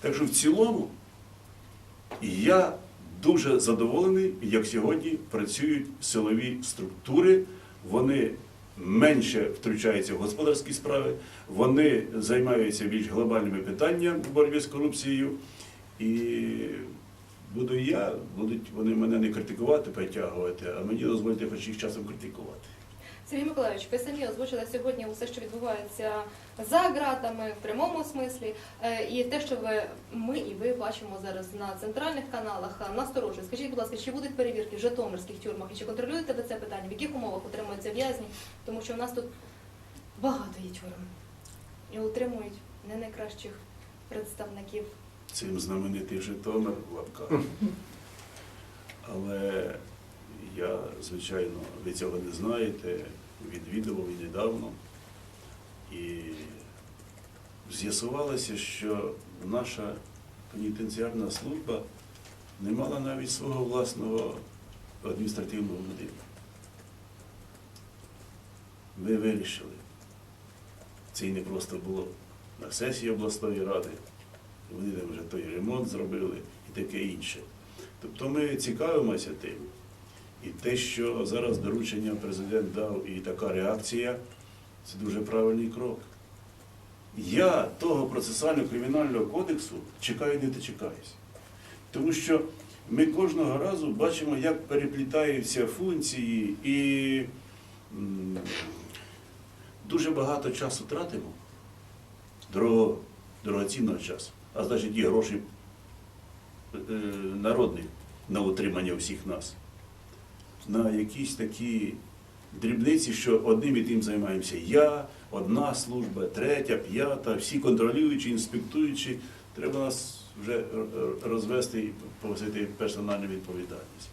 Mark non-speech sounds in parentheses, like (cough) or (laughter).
Так що в цілому я дуже задоволений, як сьогодні працюють силові структури. Вони менше втручаються в господарські справи, вони займаються більш глобальними питаннями в боротьбі з корупцією. І буду я, будуть вони мене не критикувати, притягувати, а мені дозволити хоч їх часом критикувати. Сергій Миколаївич, ви самі озвучили сьогодні усе, що відбувається за ґратами в прямому смислі, Е, і те, що ви ми і ви бачимо зараз на центральних каналах, е, насторожує. Скажіть, будь ласка, чи будуть перевірки в Житомирських тюрмах і чи контролюєте ви це питання? В яких умовах утримуються в'язні? Тому що у нас тут багато є тюрем і утримують не найкращих представників. Цим знаменитий Житомир в лапках. (laughs) Але я, звичайно, ви цього не знаєте, відвідував і недавно. І з'ясувалося, що наша пенітенціарна служба не мала навіть свого власного адміністративного будинку. Ми вирішили. Це і не просто було на сесії обласної ради. Вони там вже той ремонт зробили і таке інше. Тобто ми цікавимося тим. І те, що зараз доручення президент дав, і така реакція, це дуже правильний крок. Я того процесуального кримінального кодексу чекаю не дочекаюсь. Тому що ми кожного разу бачимо, як переплітаються функції і дуже багато часу тратимо, дорого, дорогоцінного часу, а значить і гроші е, народні на утримання всіх нас, на якісь такі дрібниці, що одним і тим займаємося я, одна служба, третя, п'ята, всі контролюючі, інспектуючі. Треба нас вже розвести і повисити персональну відповідальність.